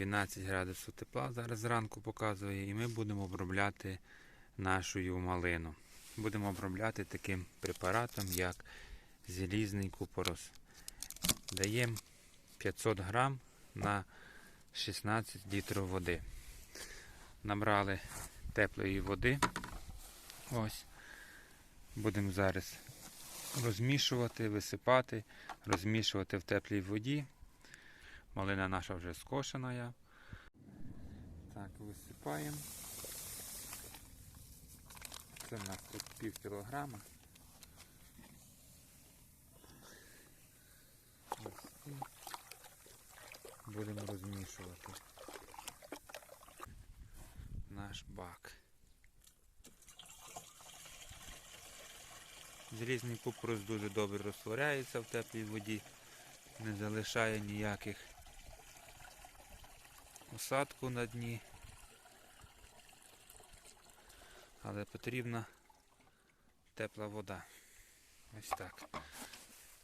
12 градусів тепла зараз зранку показує, і ми будемо обробляти нашу малину. Будемо обробляти таким препаратом, як залізний купорос. Даємо 500 грам на 16 літрів води. Набрали теплої води. Ось. Будемо зараз розмішувати, висипати, розмішувати в теплій воді. Малина наша вже скошена. Так, висипаємо. Це в нас тут пів кілограма. Будемо розмішувати наш бак. Залізний купорос дуже добре розтворяється в теплій воді, не залишає ніяких осадку на дні. Але потрібна тепла вода. Ось так.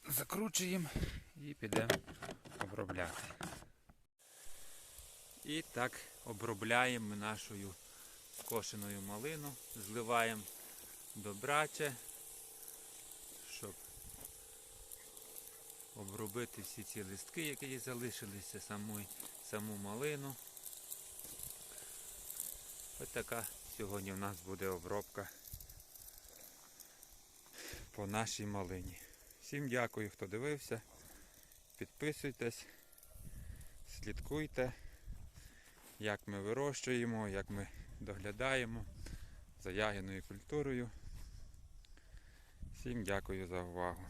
Закручуємо і підемо обробляти. І так обробляємо ми нашу скошеною малину, зливаємо добраче, обробити всі ці листки, які залишилися, саму, саму малину. Ось така сьогодні в нас буде обробка по нашій малині. Всім дякую, хто дивився. Підписуйтесь, слідкуйте, як ми вирощуємо, як ми доглядаємо за ягідною культурою. Всім дякую за увагу.